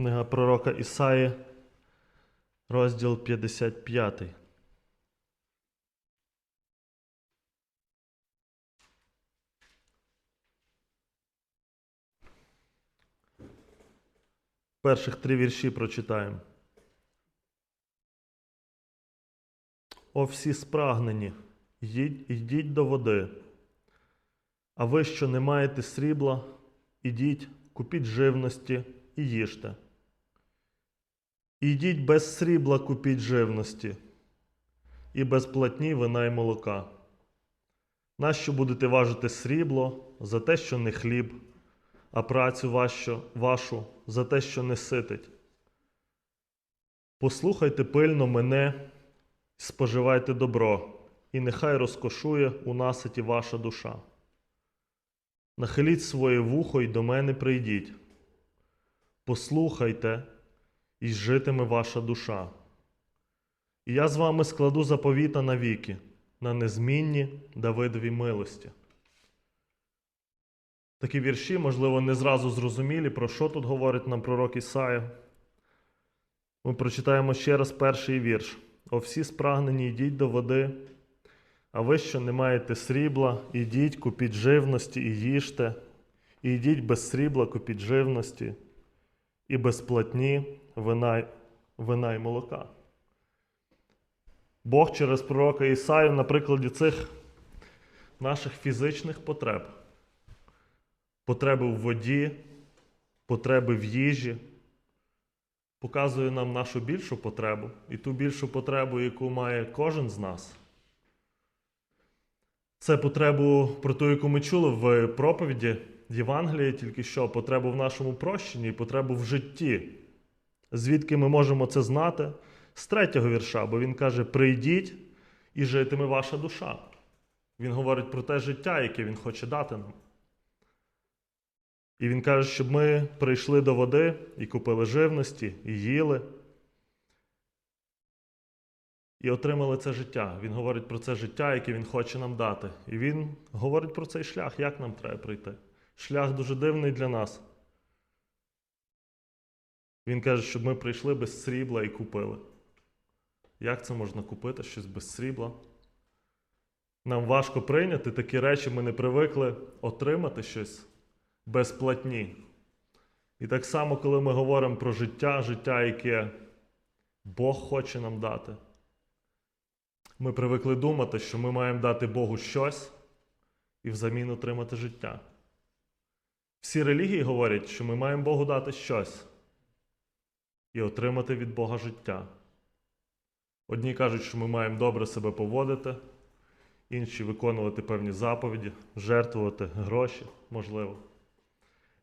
Книга пророка Ісаї, розділ 55. Перших три вірші прочитаємо. О всі спрагнені, йдіть, до води. А ви, що не маєте срібла, ідіть, купіть живності і їжте. Ідіть без срібла купіть живності, і без платні вина й молока. Нащо будете важити срібло за те, що не хліб, а працю вашу, вашу за те, що не ситить? Послухайте пильно мене, споживайте добро, і нехай розкошує у наситі ваша душа. Нахиліть своє вухо й до мене прийдіть. Послухайте, і житиме ваша душа. І я з вами складу заповіта навіки, на незмінні Давидові милості. Такі вірші, можливо, не зразу зрозумілі, про що тут говорить нам пророк Ісая. Ми прочитаємо ще раз перший вірш. О всі спрагнені йдіть до води, а ви, що не маєте срібла, ідіть, купіть живності і їжте, і йдіть без срібла, купіть живності, і без платні вина, вина й молока. Бог через пророка Ісаю на прикладі цих наших фізичних потреб, потреби в воді, потреби в їжі, показує нам нашу більшу потребу і ту більшу потребу, яку має кожен з нас. Це потребу про ту, яку ми чули в проповіді Євангелії, тільки що потребу в нашому прощенні і потребу в житті. Звідки ми можемо це знати? З третього вірша, бо він каже: прийдіть і житиме ваша душа. Він говорить про те життя, яке він хоче дати нам. І він каже, щоб ми прийшли до води і купили живності, і їли, і отримали це життя. Він говорить про це життя, яке він хоче нам дати. І він говорить про цей шлях, як нам треба прийти. Шлях дуже дивний для нас. Він каже, щоб ми прийшли без срібла і купили. Як це можна купити щось без срібла? Нам важко прийняти такі речі, ми не привикли отримати щось без платні. І так само, коли ми говоримо про життя, життя, яке Бог хоче нам дати, ми привикли думати, що ми маємо дати Богу щось і взамін отримати життя. Всі релігії говорять, що ми маємо Богу дати щось і отримати від Бога життя. Одні кажуть, що ми маємо добре себе поводити, інші виконувати певні заповіді, жертвувати гроші, можливо.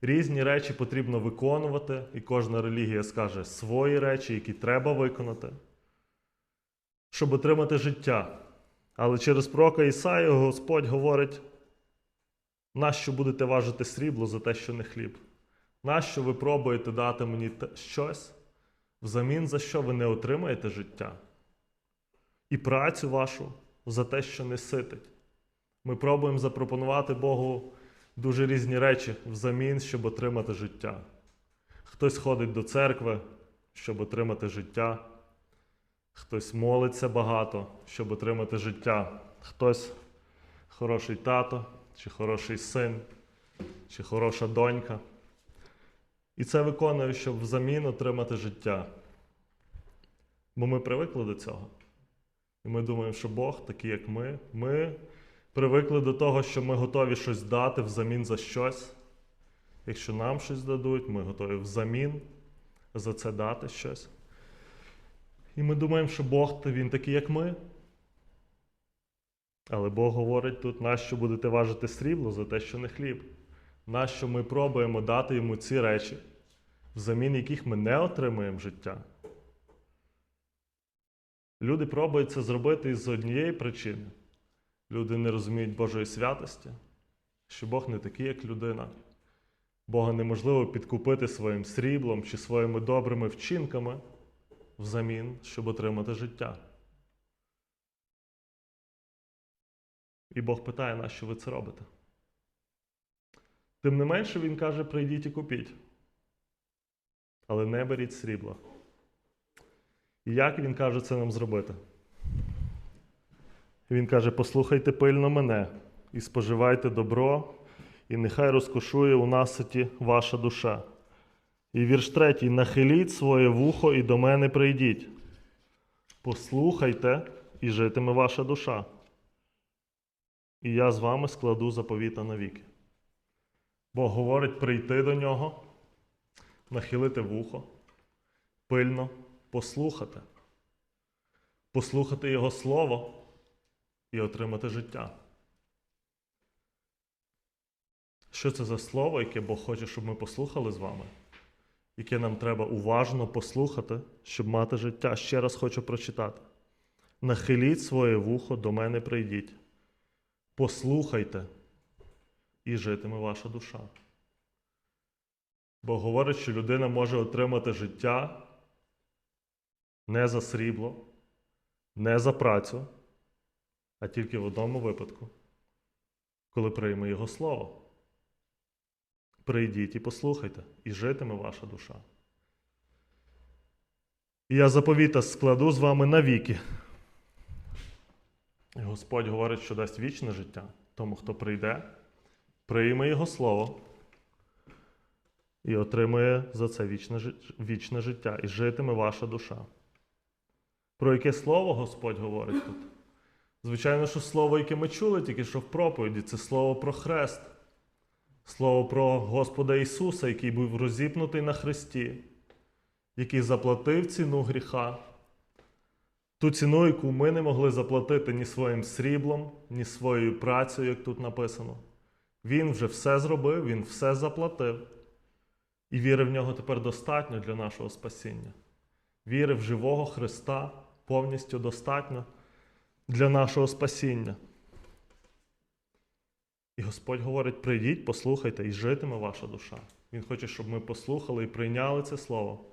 Різні речі потрібно виконувати, і кожна релігія скаже свої речі, які треба виконати, щоб отримати життя. Але через пророка Ісаю Господь говорить, нащо будете важити срібло за те, що не хліб? Нащо ви пробуєте дати мені щось, взамін за що ви не отримаєте життя? І працю вашу за те, що не ситить. Ми пробуємо запропонувати Богу дуже різні речі взамін, щоб отримати життя. Хтось ходить до церкви, щоб отримати життя, хтось молиться багато, щоб отримати життя, хтось хороший тато, чи хороший син, чи хороша донька. І це виконує, щоб взамін отримати життя. Бо ми привикли до цього. І ми думаємо, що Бог, такий як ми, ми привикли до того, що ми готові щось дати взамін за щось. Якщо нам щось дадуть, ми готові взамін за це дати щось. І ми думаємо, що Бог він такий, як ми. Але Бог говорить тут, нащо будете важити срібло за те, що не хліб. Нащо ми пробуємо дати йому ці речі, взамін яких ми не отримуємо життя. Люди пробують це зробити із однієї причини. Люди не розуміють Божої святості, що Бог не такий, як людина. Бога неможливо підкупити своїм сріблом чи своїми добрими вчинками взамін, щоб отримати життя. І Бог питає, нащо ви це робите? Тим не менше, Він каже, прийдіть і купіть. але не беріть срібла. І як він каже це нам зробити? Він каже: послухайте пильно мене і споживайте добро, і нехай розкошує у наситі ваша душа. І вірш третій: нахиліть своє вухо і до мене прийдіть. Послухайте, і житиме ваша душа. І я з вами складу заповіта навіки. Бог говорить прийти до нього, нахилити вухо, пильно послухати, послухати Його Слово і отримати життя. Що це за слово, яке Бог хоче, щоб ми послухали з вами? Яке нам треба уважно послухати, щоб мати життя. Ще раз хочу прочитати. Нахиліть своє вухо, до мене прийдіть. Послухайте, і житиме ваша душа. Бо говорить, що людина може отримати життя не за срібло, не за працю, а тільки в одному випадку, коли прийме Його Слово. Прийдіть і послухайте, і житиме ваша душа. І я заповіта складу з вами навіки. І Господь говорить, що дасть вічне життя тому, хто прийде, прийме Його Слово і отримує за це вічне, життя, і житиме ваша душа. Про яке слово Господь говорить тут? Звичайно, що слово, яке ми чули тільки що в проповіді, це слово про хрест, слово про Господа Ісуса, який був розіпнутий на хресті, який заплатив ціну гріха. Ту ціну, яку ми не могли заплатити ні своїм сріблом, ні своєю працею, як тут написано. Він вже все зробив, він все заплатив. І віри в нього тепер достатньо для нашого спасіння. Віри в живого Христа повністю достатньо для нашого спасіння. І Господь говорить: прийдіть, послухайте, і житиме ваша душа. Він хоче, щоб ми послухали і прийняли це слово.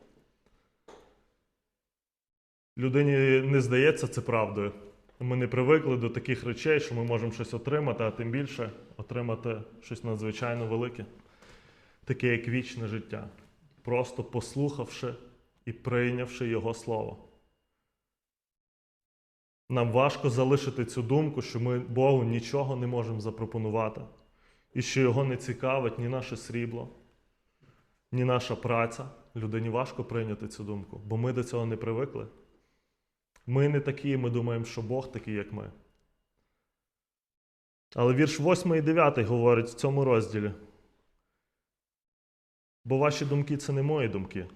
Людині не здається це правдою. Ми не привикли до таких речей, що ми можемо щось отримати, а тим більше отримати щось надзвичайно велике, таке як вічне життя, просто послухавши і прийнявши Його Слово. Нам важко залишити цю думку, що ми Богу нічого не можемо запропонувати, і що Його не цікавить ні наше срібло, ні наша праця. Людині важко прийняти цю думку, бо ми до цього не привикли. Ми не такі, ми думаємо, що Бог такий, як ми. Але вірш 8 і 9 говорить в цьому розділі. Бо ваші думки це не мої думки,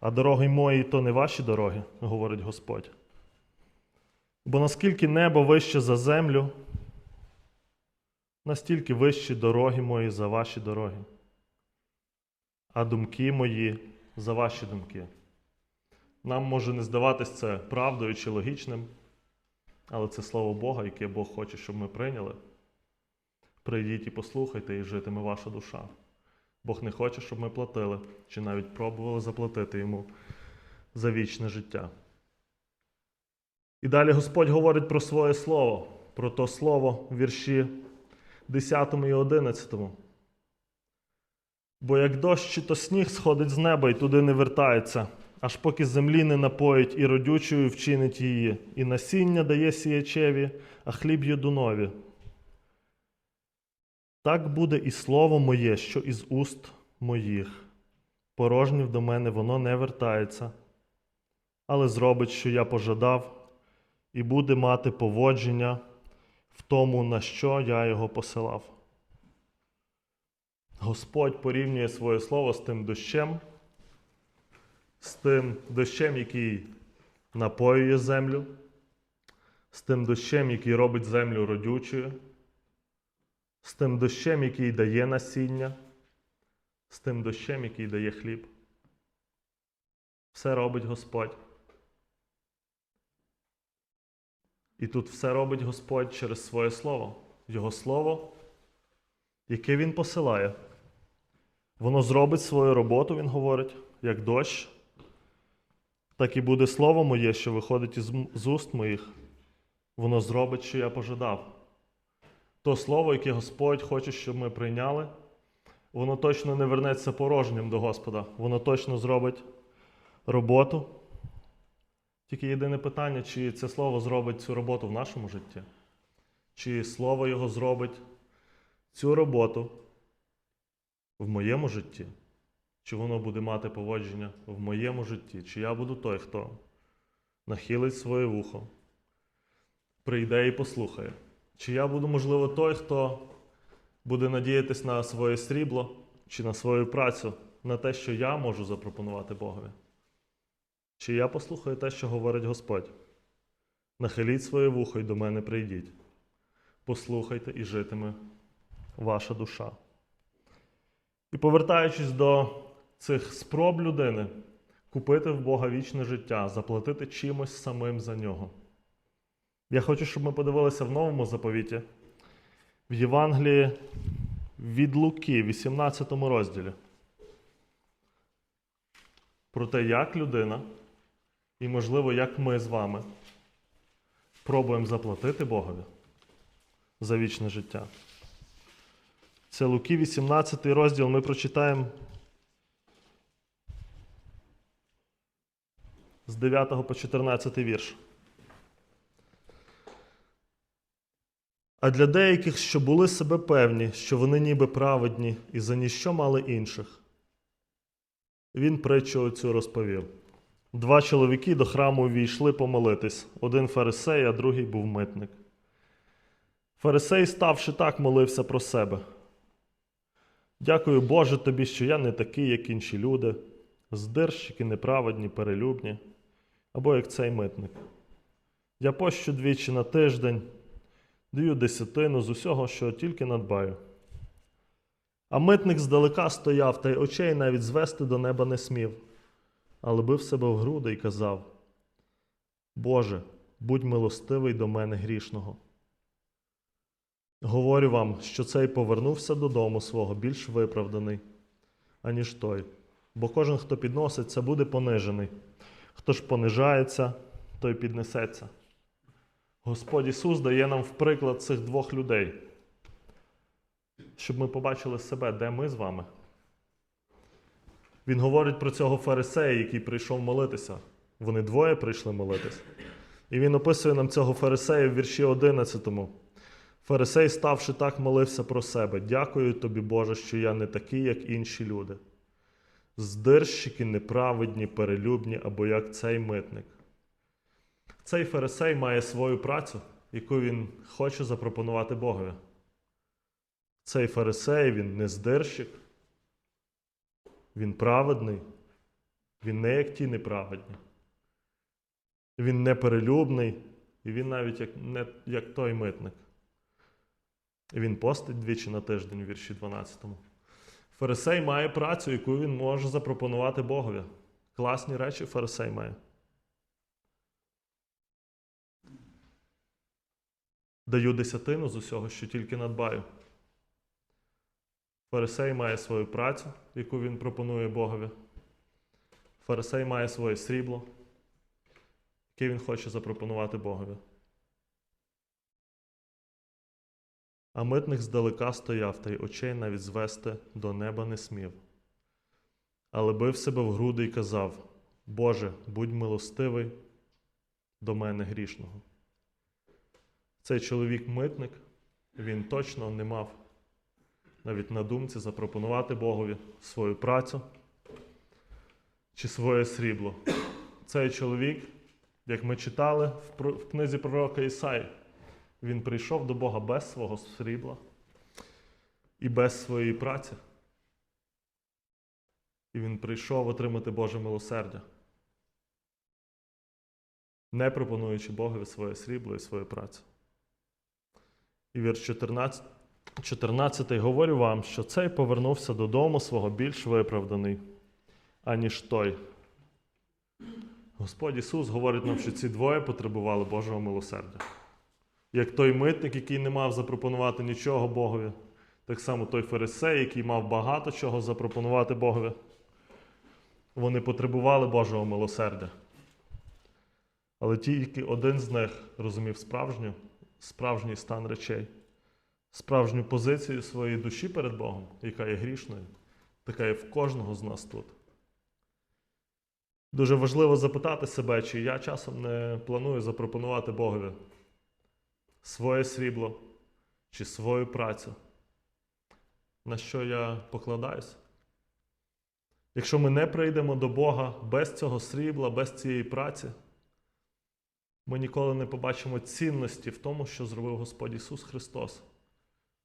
а дороги мої то не ваші дороги, говорить Господь. Бо наскільки небо вище за землю, настільки вищі дороги мої за ваші дороги, а думки мої за ваші думки. Нам може не здаватись це правдою чи логічним, але це слово Бога, яке Бог хоче, щоб ми прийняли. Прийдіть і послухайте, і житиме ваша душа. Бог не хоче, щоб ми платили, чи навіть пробували заплатити йому за вічне життя. І далі Господь говорить про своє слово, про то слово в вірші 10 і 11. Бо як дощ чи то сніг сходить з неба і туди не вертається, аж поки землі не напоїть і родючою вчинить її, і насіння дає сіячеві, а хліб юдунові. Так буде і слово моє, що із уст моїх. Порожнів до мене воно не вертається, але зробить, що я пожадав, і буде мати поводження в тому, на що я його посилав. Господь порівнює своє слово з тим дощем, з тим дощем, який напоює землю, з тим дощем, який робить землю родючою, з тим дощем, який дає насіння, з тим дощем, який дає хліб. Все робить Господь. І тут все робить Господь через своє слово. Його слово, яке Він посилає. Воно зробить свою роботу, Він говорить, як дощ. Так і буде слово моє, що виходить із з уст моїх. Воно зробить, що я пожадав. То слово, яке Господь хоче, щоб ми прийняли, воно точно не вернеться порожнім до Господа. Воно точно зробить роботу. Тільки єдине питання, чи це слово зробить цю роботу в нашому житті, чи слово Його зробить цю роботу в моєму житті, чи воно буде мати поводження в моєму житті, чи я буду той, хто нахилить своє вухо, прийде і послухає. Чи я буду, можливо, той, хто буде надіятись на своє срібло чи на свою працю, на те, що я можу запропонувати Богові? Чи я послухаю те, що говорить Господь? Нахиліть своє вухо і до мене прийдіть. Послухайте і житиме ваша душа. І повертаючись до цих спроб людини купити в Бога вічне життя, заплатити чимось самим за нього. Я хочу, щоб ми подивилися в новому заповіті, в Євангелії від Луки, 18 розділі. Про те, як людина, і, можливо, як ми з вами пробуємо заплатити Богові за вічне життя. Це Луки, 18 розділ, ми прочитаємо з 9 по 14 вірш. А для деяких, що були себе певні, що вони ніби праведні і за ніщо мали інших, він притчу оцю розповів. Два чоловіки до храму ввійшли помолитись один фарисей, а другий був митник. Фарисей, ставши так, молився про себе. Дякую Боже тобі, що я не такий, як інші люди, здирщики, неправедні, перелюбні, або як цей митник. Я пощу двічі на тиждень, даю десятину з усього, що тільки надбаю. А митник здалека стояв, та й очей навіть звести до неба не смів, але бив себе в груди і казав: Боже, будь милостивий до мене грішного. Говорю вам, що цей повернувся додому свого більш виправданий, аніж той. Бо кожен, хто підноситься, буде понижений. Хто ж понижається, той піднесеться. Господь Ісус дає нам в приклад цих двох людей, щоб ми побачили себе, де ми з вами. Він говорить про цього фарисея, який прийшов молитися. Вони двоє прийшли молитись. І він описує нам цього фарисея в вірші 11. Фарисей, ставши так, молився про себе. Дякую тобі, Боже, що я не такий, як інші люди. Здирщики, неправедні, перелюбні, або як цей митник. Цей фарисей має свою працю, яку він хоче запропонувати Богові. Цей фарисей, він не здирщик, він праведний, він не як ті неправедні. Він не перелюбний, і він навіть як, не як той митник. Він постить двічі на тиждень в вірші 12. Фарисей має працю, яку він може запропонувати Богові. Класні речі фарисей має. Даю десятину з усього, що тільки надбаю. Фарисей має свою працю, яку він пропонує Богові. Фарисей має своє срібло, яке він хоче запропонувати Богові. А митник здалека стояв та й очей навіть звести до неба не смів. Але бив себе в груди і казав: Боже, будь милостивий до мене грішного. Цей чоловік-митник, він точно не мав навіть на думці запропонувати Богові свою працю чи своє срібло. Цей чоловік, як ми читали в книзі пророка Ісаї, він прийшов до Бога без свого срібла і без своєї праці. І він прийшов отримати Боже милосердя, не пропонуючи Богові своє срібло і свою працю. І вірш 14, 14 говорю вам, що цей повернувся додому свого більш виправданий, аніж той. Господь Ісус говорить нам, що ці двоє потребували Божого милосердя. Як той митник, який не мав запропонувати нічого Богові, так само той фарисей, який мав багато чого запропонувати Богові. Вони потребували Божого милосердя. Але тільки один з них розумів справжню, справжній стан речей, справжню позицію своєї душі перед Богом, яка є грішною, така є в кожного з нас тут. Дуже важливо запитати себе, чи я часом не планую запропонувати Богові своє срібло чи свою працю, на що я покладаюся. Якщо ми не прийдемо до Бога без цього срібла, без цієї праці, ми ніколи не побачимо цінності в тому, що зробив Господь Ісус Христос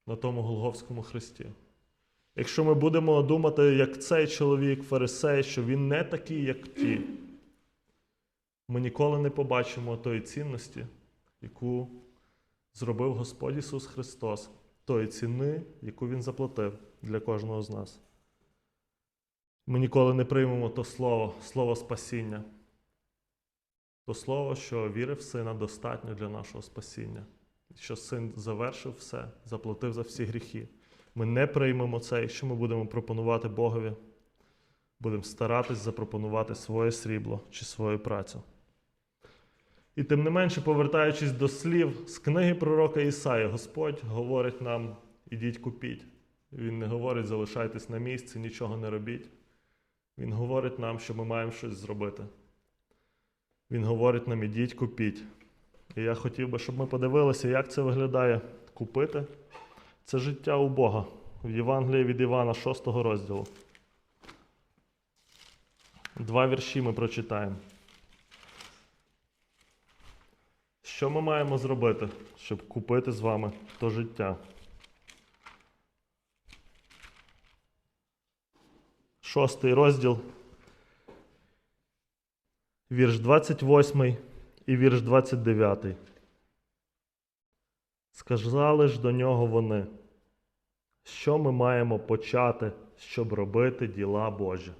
на тому Голговському хресті. Якщо ми будемо думати, як цей чоловік, фарисей, що він не такий, як ті, ми ніколи не побачимо тої цінності, яку зробив Господь Ісус Христос, тої ціни, яку Він заплатив для кожного з нас. Ми ніколи не приймемо то слово, слово спасіння. То слово, що віри в Сина достатньо для нашого спасіння, що Син завершив все, заплатив за всі гріхи. Ми не приймемо це, якщо ми будемо пропонувати Богові, будемо старатись запропонувати своє срібло чи свою працю. І тим не менше, повертаючись до слів з книги пророка Ісаї, Господь говорить нам: ідіть купіть. Він не говорить, залишайтесь на місці, нічого не робіть. Він говорить нам, що ми маємо щось зробити. Він говорить нам, ідіть купіть. І я хотів би, щоб ми подивилися, як це виглядає купити. Це життя у Бога в Євангелії від Івана, 6 розділу. Два вірші ми прочитаємо. Що ми маємо зробити, щоб купити з вами то життя? Шостий розділ, вірш 28 і вірш 29. Сказали ж до нього вони, що ми маємо почати, щоб робити діла Божі.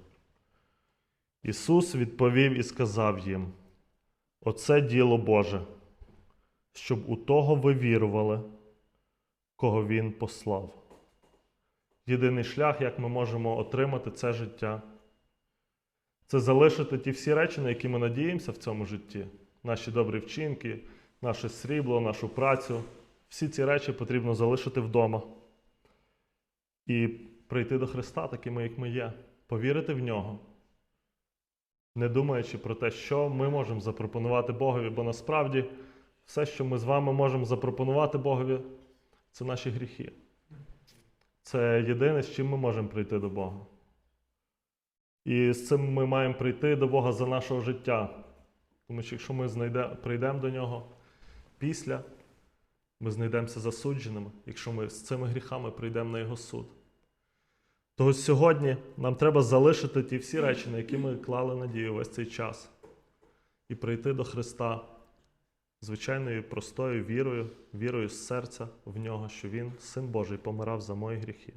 Ісус відповів і сказав їм: Оце діло Боже, щоб у того ви вірували, кого Він послав. Єдиний шлях, як ми можемо отримати це життя, це залишити ті всі речі, на які ми надіємося в цьому житті, наші добрі вчинки, наше срібло, нашу працю. Всі ці речі потрібно залишити вдома і прийти до Христа такими, як ми є, повірити в нього, не думаючи про те, що ми можемо запропонувати Богові, бо насправді все, що ми з вами можемо запропонувати Богові, це наші гріхи. Це єдине, з чим ми можемо прийти до Бога. І з цим ми маємо прийти до Бога за нашого життя. Тому що якщо ми знайде, прийдемо до нього після, ми знайдемося засудженими, якщо ми з цими гріхами прийдемо на Його суд. То ось сьогодні нам треба залишити ті всі речі, на які ми клали надію весь цей час, і прийти до Христа звичайною простою вірою, вірою з серця в нього, що Він, Син Божий, помирав за мої гріхи.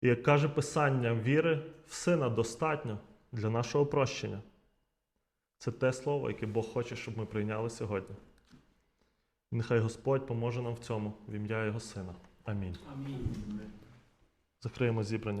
І як каже Писання, віри в Сина достатньо для нашого прощення. Це те слово, яке Бог хоче, щоб ми прийняли сьогодні. І нехай Господь поможе нам в цьому в ім'я Його Сина. Амінь. Амінь. Закриємо зібрання.